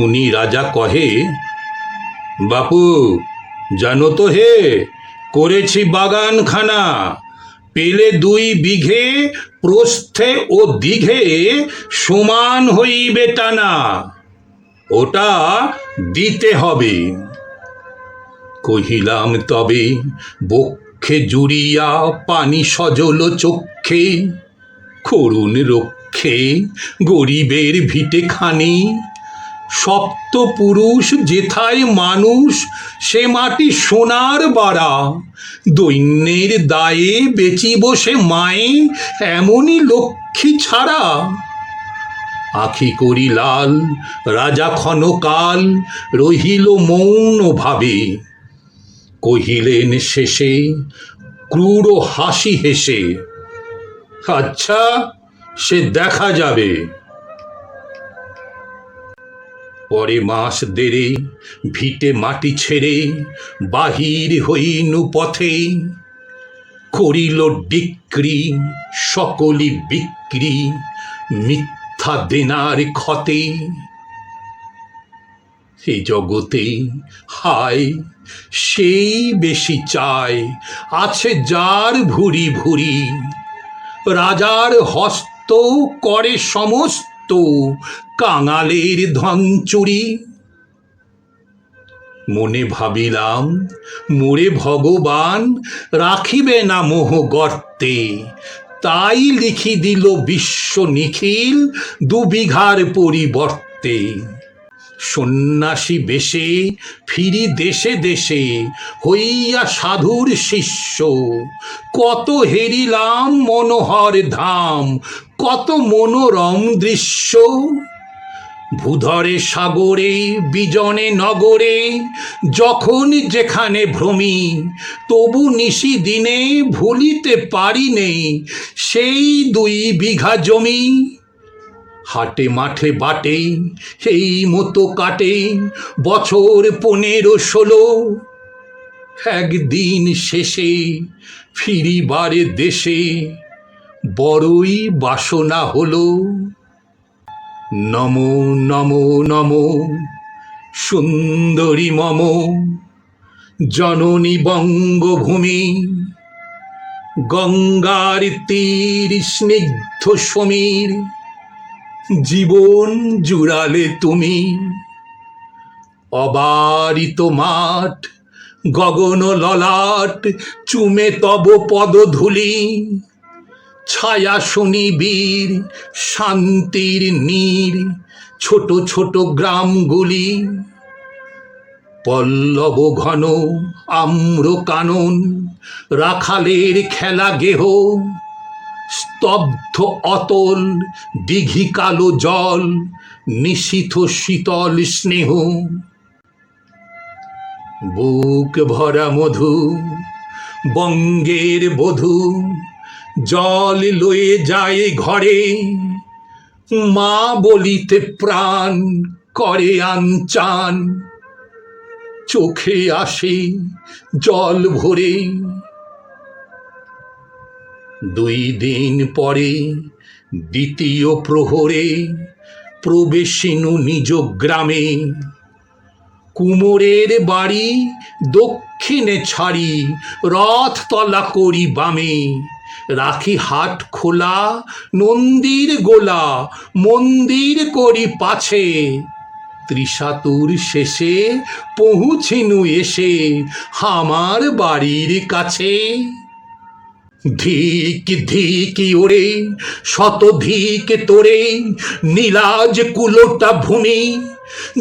শুনি রাজা কহে, বাপু, জানো তো হে, করেছি বাগানখানা। পেলে দুই বিঘে, প্রস্থে ও দিঘে সমান হইবে টানা। ওটা দিতে হবে। কহিলাম, তবে বক্ষে জুড়িয়া পানি সজল চক্ষে, করুণ রক্ষে গরিবের ভিটে খানি সপ্ত পুরুষ যেথায় মানুষ, সে মাটি সোনার বাড়া। দৈন্যের দায়ে বেচিব সে মায়ে, এমনই লক্ষ্মী ছাড়া। আখি করি লাল, রাজা ক্ষণকাল রহিল মৌন ভাবে কহিলেন শেষে, ক্রূর হাসি হেসে আচ্ছা সে দেখা যাবে। পরে মাস দেরে ভিটে মাটি ছেড়ে বাহির হইনু পথে। করিল ডিক্রি সকলি বিক্রি, মিথ্যা দেনার ক্ষতে। এ জগতে, হায়, সেই বেশি চায়, আছে যার ভুরি ভুরি। রাজার হস্ত করে সমস্ত কাঙালের ধন চুরি। মনে ভাবিলাম, মোরে ভগবান রাখিবে না মোহ গর্তে। তাই লিখি দিল বিশ্ব নিখিল দু বিঘার পরিবর্তে। সন্ন্যাসী বেশে ফিরি দেশে দেশে হইয়া সাধুর শিষ্য। কত হেরিলাম মনোহর ধাম কত মনোরম দৃশ্য। ভূধরে, সাগরে, বিজনে, নগরে, যখন যেখানে ভ্রমি, তবু নিশি দিনে ভুলিতে পারি নেই সেই দুই বিঘা জমি। হাটে, মাঠে, বাটে এই মতো কাটে বছর পনেরো, ষোলো। একদিন শেষে ফিরিবারে দেশে বড়ই বাসনা হলো। নমো নমো নমো, সুন্দরী মম, জননী বঙ্গভূমি। গঙ্গার তীর স্নিগ্ধ সমীর, জীবন জুড়ালে তুমি। অবারিত মাঠ গগন ললাট চুমে তব পদধূলি। ছায়া শনি বীর, শান্তির নীর, ছোট ছোট গ্রামগুলি। পল্লব ঘন, আম্র কানন, রাখালের খেলা গেহ, স্তব্ধ অতল, দিঘি কালো জল নিশীথ শীতল স্নেহ। বুক ভরা মধু, বঙ্গের বধূ জল লয়ে যায় ঘরে। মা বলিতে প্রাণ করে আনচান। চোখে আসে জল ভরে। দুই দিন পরে দ্বিতীয় প্রহরে প্রবেশিনু নিজ গ্রামে। কুমোরের বাড়ি দক্ষিণে ছাড়ি রথ তলা করি বামে। রাখি হাট খোলা, নন্দীর গোলা, মন্দির করি পাছে। ত্রিশাতুর শেষে পৌঁছিনু এসে আমার বাড়ির কাছে। ধিক ধিক ওরে, শত ধিক তোরে, নীলাজ কুলোটা ভূমি,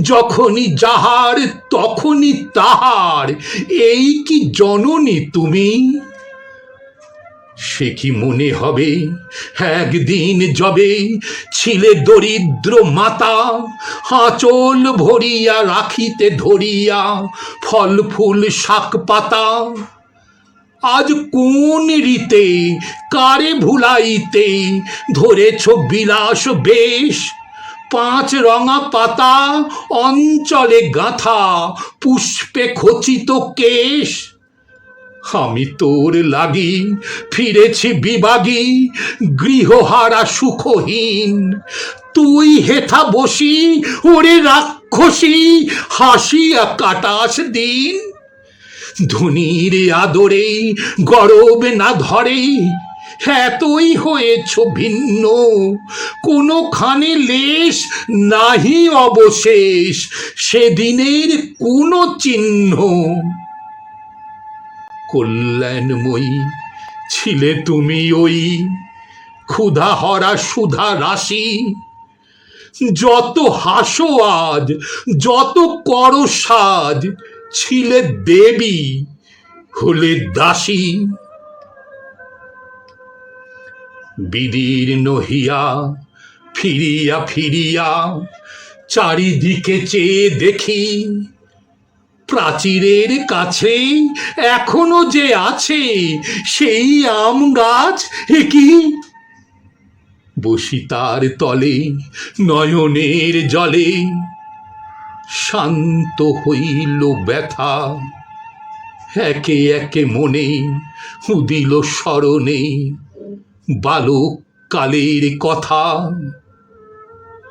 যখনই যাহার তখনই তাহার, এই কি জননী তুমি? সে কি মনে হবে? একদিন যবে ছিলে দরিদ্র মাতা, আঁচল ভরিয়া রাখিতে ধরিয়া ফল ফুল শাক পাতা। আজ কোন রীতে, কারে ভুলাইতে ধরেছ বিলাস বেশ? পাঁচ রঙা পাতা, অঞ্চলে গাঁথা, পুষ্পে খচিত কেশ। আমি তোর লাগি, ফিরেছি বিবাগী, গৃহহারা সুখহীন। তুই হেথা বসি, ওরে রাক্ষসী, হাসিয়া কাটাস দিন। ধনির আদরে, গরব না ধরে, এতই হয়েছ ভিন্ন। কোনোখানে লেশ নাহি অবশেষ, সেদিনের কোনো চিহ্ন। কল্যাণময়ী ছিলে তুমি ওই ক্ষুধা হরা সুধা রাশি। যত হাসো আজ, যত করো সাজ, ছিলে দেবী হলে দাসী। বিদীর্ণ হিয়া ফিরিয়া ফিরিয়া চারিদিকে চেয়ে দেখি প্রাচীরের কাছেই, এখনও যে আছে, সেই আম গাছ, এ কি? বসি তার তলে, নয়নের জলে। শান্ত হইল ব্যথা। একে একে মনে উদিল স্মরণে বালক কালের কথা।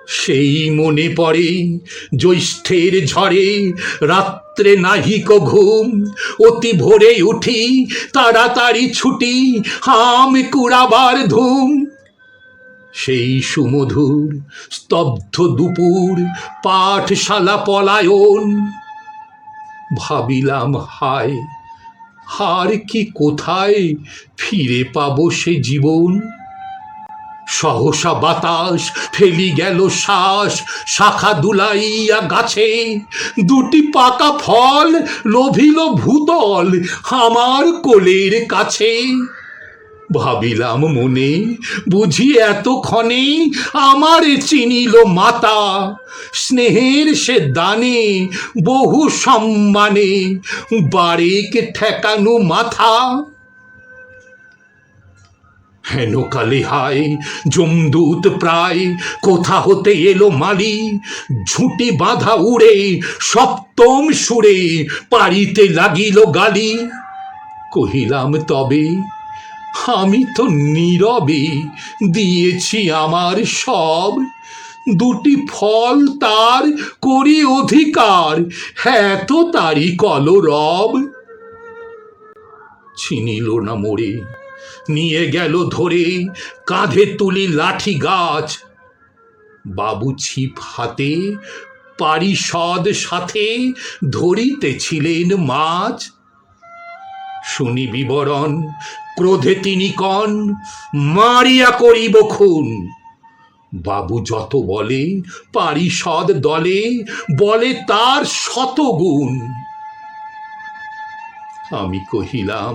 সেই মনে পড়ে জ্যৈষ্ঠের ঝড়ে রাত্রে নাহিক ঘুম। অতি ভোরে উঠি, তাড়াতাড়ি ছুটি, হাম কুড়াবার ধুম। সেই সুমধুর, স্তব্ধ দুপুর, পাঠশালা পলায়ন। ভাবিলাম, হায়, হার কি কোথায়, ফিরে পাবো সে জীবন? সহসা বাতাস ফেলি গেল শ্বাস, শাখা দুলাইয়া গাছে। দুটি পাকা ফল লোভিল ভূতল আমার কোলের কাছে। ভাবিলাম মনে, বুঝি এতক্ষণে আমার চিনিল মাতা। স্নেহের সে দানে বহু সম্মানে, বারেক ঠেকানো মাথা। হেন কালে হায় জমদূত প্রায়, কোথা হতে এলো মালি? ঝুঁটি বাঁধা উড়ে, সপ্তম সুরে পারিতে লাগিল গালি। কহিলাম, তবে আমি তো নীরবে দিয়েছি আমার সব। দুটি ফল তার করি অধিকার হ্যাঁ তো তারই কলরব। ছিনিল না মোড়ে নিয়ে গেল ধরে কাঁধে তুলি লাঠি গাছ। বাবু ছিপ হাতে পারিষদ সাথে ধরিতেছিলেন মাছ। শুনি বিবরণ, ক্রোধে তিনি কন, মারিয়া করিব খুন। বাবু যত বলে, পারিষদ দলে বলে তার শতগুণ আমি কহিলাম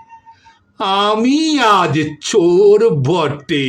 আমি আজ চোর বটে।